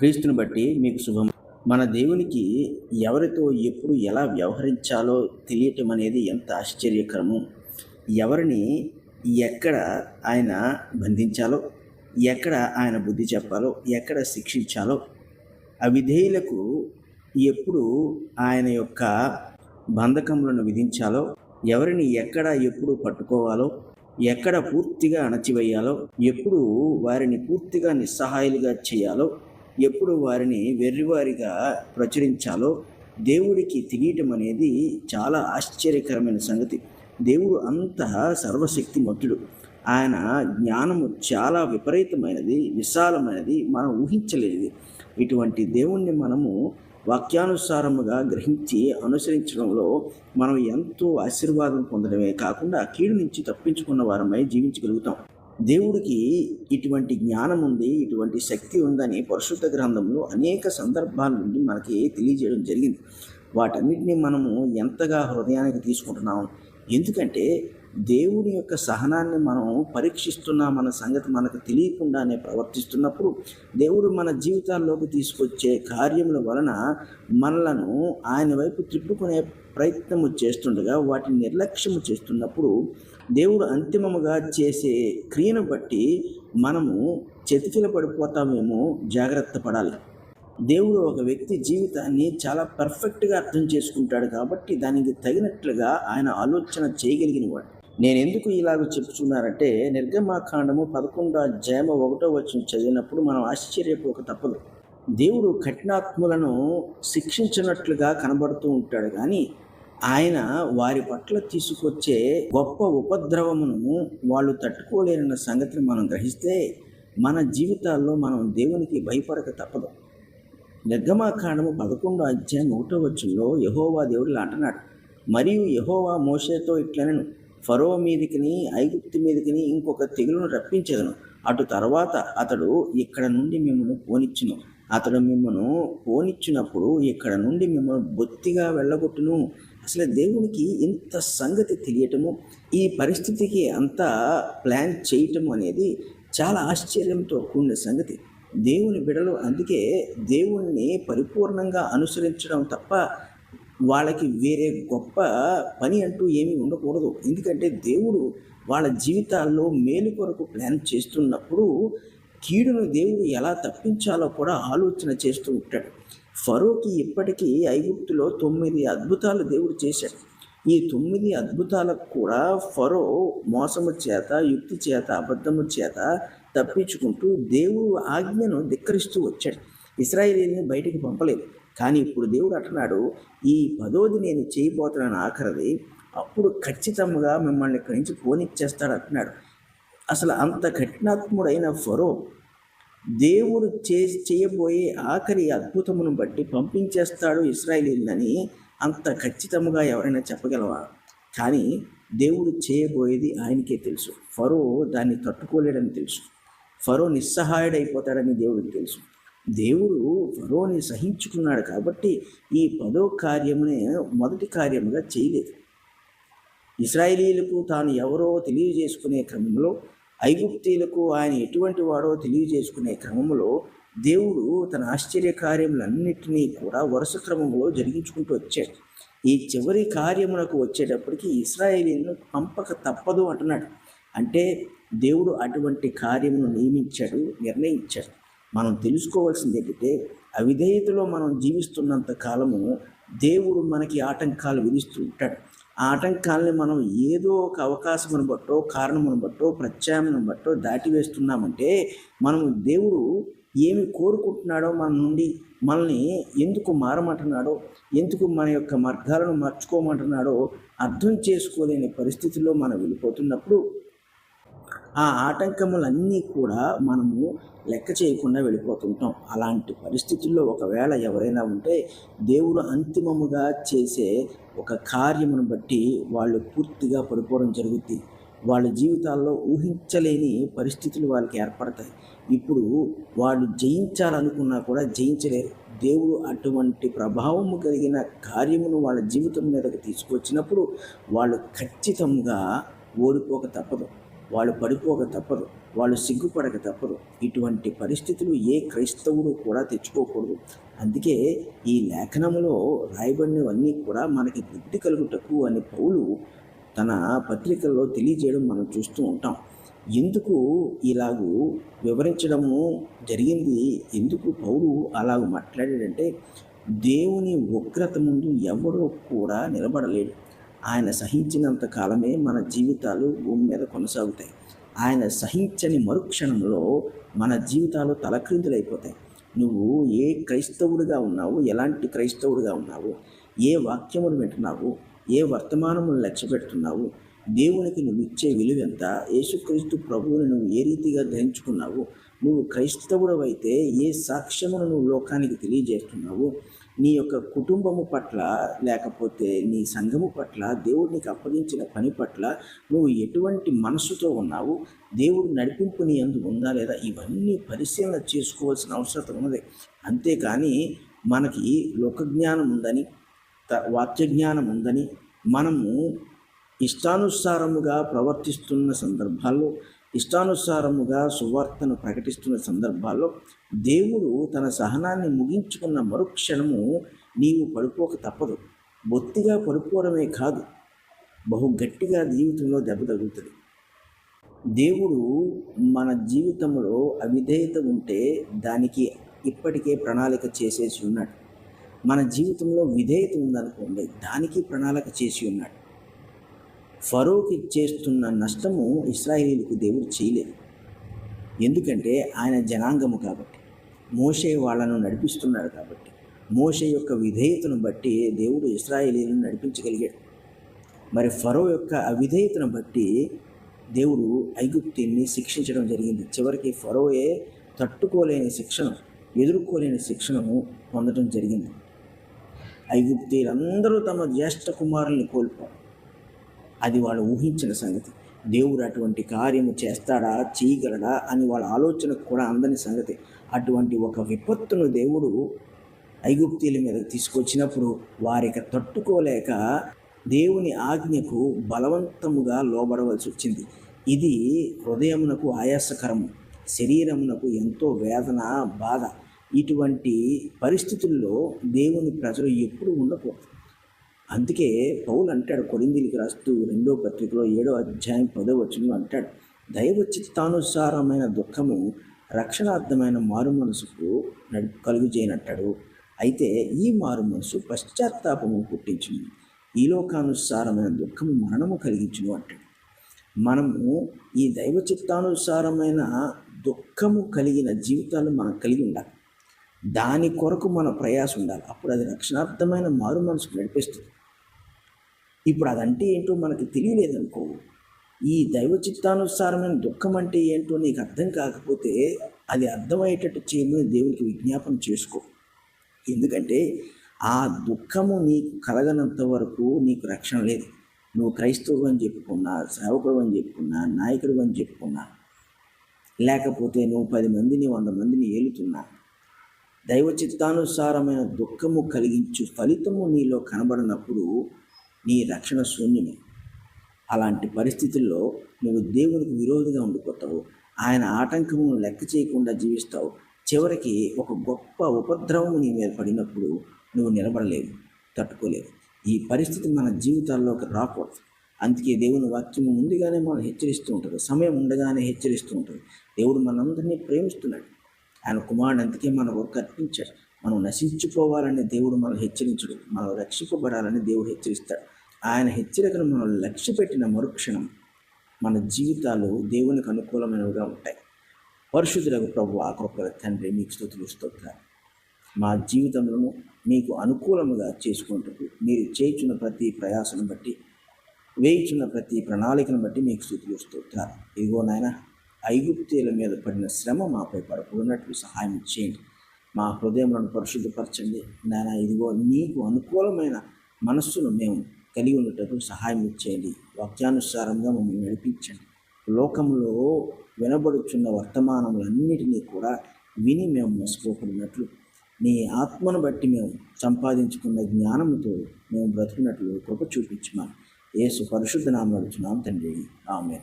క్రీస్తుని బట్టి మీకు శుభం. మన దేవునికి ఎవరితో ఎప్పుడు ఎలా వ్యవహరించాలో తెలియటం అనేది ఎంత ఆశ్చర్యకరము. ఎవరిని ఎక్కడ ఆయన బంధించాలో ఎక్కడ ఆయన బుద్ధి చెప్పాలో ఎక్కడ శిక్షించాలో అవిధేయులకు ఎప్పుడు ఆయన యొక్క బంధకములను విధించాలో ఎవరిని ఎక్కడ ఎప్పుడు పట్టుకోవాలో ఎక్కడ పూర్తిగా అణచివేయాలో ఎప్పుడు వారిని పూర్తిగా నిస్సహాయులుగా చేయాలో ఎప్పుడు వారిని వెర్రివారిగా ప్రచురించాలో దేవుడికి తెలియటం అనేది చాలా ఆశ్చర్యకరమైన సంగతి. దేవుడు అంత సర్వశక్తిమంతుడు. ఆయన జ్ఞానము చాలా విపరీతమైనది విశాలమైనది మనం ఊహించలేనిది. ఇటువంటి దేవుణ్ణి మనము వాక్యానుసారముగా గ్రహించి అనుసరించడంలో మనం ఎంతో ఆశీర్వాదం పొందడమే కాకుండా కీడు నుంచి తప్పించుకున్న వారమై జీవించగలుగుతాం. దేవుడికి ఇటువంటి జ్ఞానం ఉంది ఇటువంటి శక్తి ఉందని పరిశుద్ధ గ్రంథంలో అనేక సందర్భాల నుండి మనకి తెలియజేయడం జరిగింది. వాటన్నిటిని మనము ఎంతగా హృదయానికి తీసుకుంటున్నాం ఎందుకంటే దేవుని యొక్క సహనాన్ని మనం పరీక్షిస్తున్నామన్న సంగతి మనకు తెలియకుండానే ప్రవర్తిస్తున్నప్పుడు దేవుడు మన జీవితాల్లోకి తీసుకొచ్చే కార్యముల వలన మనలను ఆయన వైపు తిప్పుకునే ప్రయత్నము చేస్తుండగా వాటిని నిర్లక్ష్యము చేస్తున్నప్పుడు దేవుడు అంతిమముగా చేసే క్రియను బట్టి మనము చెతికిల పడిపోతామేమో జాగ్రత్త పడాలి. దేవుడు ఒక వ్యక్తి జీవితాన్ని చాలా పర్ఫెక్ట్గా అర్థం చేసుకుంటాడు కాబట్టి దానికి తగినట్లుగా ఆయన ఆలోచన చేయగలిగిన వాడు నేను ఎందుకు ఇలాగ చెప్పుచున్నానంటే నిర్గమాకాండము పదకొండో అధ్యాయము ఒకటో వచ్చిన చదివినప్పుడు మనం ఆశ్చర్యపోక తప్పదు. దేవుడు కఠినాత్ములను శిక్షించినట్లుగా కనబడుతూ ఉంటాడు. కానీ ఆయన వారి పట్ల తీసుకొచ్చే గొప్ప ఉపద్రవమును వాళ్ళు తట్టుకోలేనన్న సంగతిని మనం గ్రహిస్తే మన జీవితాల్లో మనం దేవునికి భయపడక తప్పదు. నిర్గమాకాండము పదకొండో అధ్యాయం ఒకటో వచ్చంలో యహోవా దేవుడు అంటున్నాడు. మరియు యహోవా మోషేతో ఇట్లనను ఫరో మీదికిని ఐగుప్తు మీదికిని ఇంకొక తెగులును రప్పించదను. అటు తర్వాత అతడు ఇక్కడ నుండి మిమ్మల్ని పోనిచ్చును. అతడు మిమ్మను పోనిచ్చినప్పుడు ఇక్కడ నుండి మిమ్మల్ని బొత్తిగా వెళ్ళగొట్టును. అసలు దేవునికి ఇంత సంగతి తెలియటము ఈ పరిస్థితికి అంతా ప్లాన్ చేయటం అనేది చాలా ఆశ్చర్యంతో కూడిన సంగతి. దేవుని బిడలు అందుకే దేవుణ్ణి పరిపూర్ణంగా అనుసరించడం తప్ప వాళ్ళకి వేరే గొప్ప పని అంటూ ఏమీ ఉండకూడదు. ఎందుకంటే దేవుడు వాళ్ళ జీవితాల్లో మేలు కొరకు ప్లాన్ చేస్తున్నప్పుడు కీడును దేవుడు ఎలా తప్పించాలో కూడా ఆలోచన చేస్తూ ఉంటాడు. ఫరోకి ఇప్పటికీ ఐగుప్తులో తొమ్మిది అద్భుతాలు దేవుడు చేశాడు. ఈ తొమ్మిది అద్భుతాలకు కూడా ఫరో మోసము చేత యుక్తి చేత అబద్ధము చేత తప్పించుకుంటూ దేవుడు ఆజ్ఞను ధిక్కరిస్తూ వచ్చాడు. ఇస్రాయేలీని బయటికి పంపలేదు. కానీ ఇప్పుడు దేవుడు అంటున్నాడు ఈ పదోది నేను చేయబోతున్నాను ఆఖరిది అప్పుడు ఖచ్చితంగా మిమ్మల్ని ఇక్కడి నుంచి పోనిచ్చేస్తాడు అంటున్నాడు. అసలు అంత కఠినాత్ముడైన ఫరో దేవుడు చే చేయబోయే ఆఖరి అద్భుతమును బట్టి పంపించేస్తాడు ఇస్రాయేలీలని అంత ఖచ్చితంగా ఎవరైనా చెప్పగలవా? కానీ దేవుడు చేయబోయేది ఆయనకే తెలుసు. ఫరో దాన్ని తట్టుకోలేడని తెలుసు. ఫరో నిస్సహాయుడైపోతాడని దేవుడికి తెలుసు. దేవుడు ఫరోని సహించుకున్నాడు కాబట్టి ఈ పదో కార్యమునే మొదటి కార్యముగా చేయలేదు. ఇస్రాయేలీలకు తాను ఎవరో తెలియజేసుకునే క్రమంలో ఐగుప్తీలకు ఆయన ఎటువంటి వాడో తెలియజేసుకునే క్రమంలో దేవుడు తన ఆశ్చర్య కార్యములన్నింటినీ కూడా వరుస క్రమంలో జరిగించుకుంటూ వచ్చాడు. ఈ చివరి కార్యములకు వచ్చేటప్పటికి ఇస్రాయేలీలను పంపక తప్పదు అంటున్నాడు. అంటే దేవుడు అటువంటి కార్యమును నియమించాడు నిర్ణయించాడు. మనం తెలుసుకోవాల్సింది ఏంటంటే అవిధేయతలో మనం జీవిస్తున్నంత కాలము దేవుడు మనకి ఆటంకాలు విధిస్తూ ఉంటాడు. ఆ ఆటంకాలని మనం ఏదో ఒక అవకాశమును బట్టో కారణమును బట్టో ప్రత్యామ్నాయం బట్టో దాటివేస్తున్నామంటే మనం దేవుడు ఏమి కోరుకుంటున్నాడో మన నుండి మనల్ని ఎందుకు మారమంటున్నాడో ఎందుకు మన యొక్క మార్గాలను మార్చుకోమంటున్నాడో అర్థం చేసుకోలేని పరిస్థితుల్లో మనం వెళ్ళిపోతున్నప్పుడు ఆ ఆటంకములన్నీ కూడా మనము లెక్క చేయకుండా వెళ్ళిపోతుంటాం. అలాంటి పరిస్థితుల్లో ఒకవేళ ఎవరైనా ఉంటే దేవుడు అంతిమముగా చేసే ఒక కార్యమును బట్టి వాళ్ళు పూర్తిగా పడిపోవడం జరుగుద్ది. వాళ్ళ జీవితాల్లో ఊహించలేని పరిస్థితులు వాళ్ళకి ఏర్పడతాయి. ఇప్పుడు వాళ్ళు జయించాలనుకున్నా కూడా జయించలేరు. దేవుడు అటువంటి ప్రభావము కలిగిన కార్యమును వాళ్ళ జీవితం మీదకి తీసుకొచ్చినప్పుడు వాళ్ళు ఖచ్చితంగా ఓడిపోక తప్పదు. వాళ్ళు పడిపోక తప్పదు వాళ్ళు సిగ్గుపడక తప్పదు. ఇటువంటి పరిస్థితులు ఏ క్రైస్తవుడు కూడా తెచ్చుకోకూడదు. అందుకే ఈ లేఖనంలో రాయబడినవన్నీ కూడా మనకి బుద్ధి కలుగుటకు అని పౌలు తన పత్రికల్లో తెలియజేయడం మనం చూస్తూ ఉంటాం. ఎందుకు ఇలాగూ వివరించడము జరిగింది? ఎందుకు పౌలు అలాగ మాట్లాడాడంటే దేవుని ఉగ్రత ముందు ఎవరో కూడా నిలబడలేడు ఆయన సహించినంత కాలమే మన జీవితాలు భూమి మీద కొనసాగుతాయి. ఆయన సహించని మరుక్షణంలో మన జీవితాలు తలక్రిందులైపోతాయి. నువ్వు ఏ క్రైస్తవుడిగా ఉన్నావు ఎలాంటి క్రైస్తవుడిగా ఉన్నావు ఏ వాక్యములు వింటున్నావు ఏ వర్తమానములు లక్ష్య పెడుతున్నావు దేవునికి నువ్వు ఇచ్చే విలువ ఎంత యేసుక్రీస్తు ప్రభువుని నువ్వు ఏ రీతిగా గ్రహించుకున్నావు నువ్వు క్రైస్తవుడు అయితే ఏ సాక్ష్యమును నువ్వు లోకానికి తెలియజేస్తున్నావు నీ యొక్క కుటుంబము పట్ల లేకపోతే నీ సంఘము పట్ల దేవుడు నీకు అప్పగించిన పని పట్ల నువ్వు ఎటువంటి మనసుతో ఉన్నావు? దేవుడు నడిపింపు నీ అందు ఉందా లేదా? ఇవన్నీ పరిశీలన చేసుకోవాల్సిన అవసరం ఉన్నది. అంతేకాని మనకి లోకజ్ఞానం ఉందని త- ఉందని మనము ఇష్టానుసారముగా ప్రవర్తిస్తున్న సందర్భాల్లో ఇష్టానుసారముగా సువార్తను ప్రకటిస్తున్న సందర్భాల్లో దేవుడు తన సహనాన్ని ముగించుకున్న మరుక్షణము నీవు పడిపోక తప్పదు. బొత్తిగా పడిపోవడమే కాదు బహు గట్టిగా జీవితంలో దెబ్బ తగులుతుంది. దేవుడు మన జీవితంలో అవిధేయత ఉంటే దానికి ఇప్పటికే ప్రణాళిక చేసేసి ఉన్నాడు. మన జీవితంలో విధేయత ఉందనుకోండి దానికి ప్రణాళిక చేసి ఉన్నాడు. ఫరోకి చేస్తున్న నష్టము ఇస్రాయేలీలకు దేవుడు చేయలేదు. ఎందుకంటే ఆయన జనాంగము కాబట్టి మోషే వాళ్ళను నడిపిస్తున్నాడు కాబట్టి మోషే యొక్క విధేయతను బట్టి దేవుడు ఇస్రాయేలీలను నడిపించగలిగాడు. మరి ఫరో యొక్క అవిధేయతను బట్టి దేవుడు ఐగుప్తిని శిక్షించడం జరిగింది. చివరికి ఫరోయే తట్టుకోలేని శిక్షను ఎదుర్కోలేని శిక్షను పొందడం జరిగింది. ఐగుప్తీలందరూ తమ జ్యేష్ఠ కుమారుల్ని కోల్పోయారు. అది వాళ్ళు ఊహించిన సంగతి. దేవుడు అటువంటి కార్యము చేస్తాడా చేయగలడా అని వాళ్ళ ఆలోచనకు కూడా అందని సంగతి. అటువంటి ఒక విపత్తును దేవుడు ఐగుప్తీల మీద తీసుకొచ్చినప్పుడు వారికి తట్టుకోలేక దేవుని ఆజ్ఞకు బలవంతముగా లోబడవలసి వచ్చింది. ఇది హృదయమునకు ఆయాసకరము శరీరమునకు ఎంతో వేదన బాధ. ఇటువంటి పరిస్థితుల్లో దేవుని ప్రజలు ఎప్పుడు ఉండకూడదు. అందుకే పౌలు అంటాడు కొరిందీలకు రాస్తూ రెండో పత్రికలో ఏడో అధ్యాయం పదో వచ్చిన అంటాడు దైవ చిత్తానుసారమైన దుఃఖము రక్షణార్థమైన మారు మనసుకు నడు కలుగు చేయనట్టాడు అయితే ఈ మారు మనసు పశ్చాత్తాపము పుట్టించును. ఈ లోకానుసారమైన దుఃఖము మరణము కలిగించును అంటాడు. మనము ఈ దైవ చిత్తానుసారమైన దుఃఖము కలిగిన జీవితాలు మనం కలిగి ఉండాలి. దాని కొరకు మన ప్రయాసం ఉండాలి. అప్పుడు అది రక్షణార్థమైన మారు మనసుకు నడిపిస్తుంది. ఇప్పుడు అదంటే ఏంటో మనకి తెలియలేదనుకో ఈ దైవ చిత్తానుసారమైన దుఃఖం అంటే ఏంటో నీకు అర్థం కాకపోతే అది అర్థమయ్యేటట్టు చేయమని దేవునికి విజ్ఞాపన చేసుకో. ఎందుకంటే ఆ దుఃఖము నీకు కలగనంత వరకు నీకు రక్షణ లేదు. నువ్వు క్రైస్తవుడు అని చెప్పుకున్నా సేవకుడు అని చెప్పుకున్నా నాయకుడు అని చెప్పుకున్నా లేకపోతే నువ్వు పది మందిని వంద మందిని ఏలుతున్నా దైవ చిత్తానుసారమైన దుఃఖము కలిగించు ఫలితము నీలో కనబడినప్పుడు నీ రక్షణ శూన్యమే. అలాంటి పరిస్థితుల్లో నువ్వు దేవునికి విరోధిగా ఉండిపోతావు. ఆయన ఆటంకమును లెక్క చేయకుండా జీవిస్తావు. చివరికి ఒక గొప్ప ఉపద్రవము నీ మీద పడినప్పుడు నువ్వు నిలబడలేవు తట్టుకోలేవు. ఈ పరిస్థితి మన జీవితాల్లోకి రాకూడదు. అందుకే దేవుని వాక్యం ముందుగానే మనం హెచ్చరిస్తూ ఉంటుంది. సమయం ఉండగానే హెచ్చరిస్తూ ఉంటుంది. దేవుడు మనందరినీ ప్రేమిస్తున్నాడు. ఆయన కుమారుడు అందుకే మన కొరకు అర్పించాడు. మనం నశించిపోవాలని దేవుడు మనం హెచ్చరించడు మనం రక్షింపబడాలని దేవుడు హెచ్చరిస్తాడు. ఆయన హెచ్చరికను మనం లక్ష్య పెట్టిన మరుక్షణం మన జీవితాలు దేవునికి అనుకూలమైనవిగా ఉంటాయి. పరిశుద్ధులకు ప్రభు ఆకృపల తండ్రి మీకు స్థుతులు స్తోత్రాలు. మా జీవితంలో మీకు అనుకూలముగా చేసుకుంటూ మీరు చేయుచున్న ప్రతి ప్రయాసను బట్టి వేయుచున్న ప్రతి ప్రణాళికను బట్టి మీకు స్థుతులు స్తోత్రాలు. ఇదిగో నాయన ఐగుప్తీల మీద పడిన శ్రమ మాపై పడకూడనట్లు సహాయం చేయండి. మా హృదయములను పరిశుద్ధపరచండి. నాయన ఇదిగో నీకు అనుకూలమైన మనస్సును మేము కలిగి ఉండటకు సహాయం ఇచ్చేయండి వాక్యానుసారంగా మమ్మల్ని నడిపించండి. లోకంలో వినబడుచున్న వర్తమానములన్నిటినీ కూడా విని మేము మోసపోకున్నట్లు నీ ఆత్మను బట్టి మేము సంపాదించుకున్న జ్ఞానముతో మేము బ్రతుకున్నట్లు కృప చూపించమని ఏసు పరిశుద్ధ నామం తండ్రి. ఆమె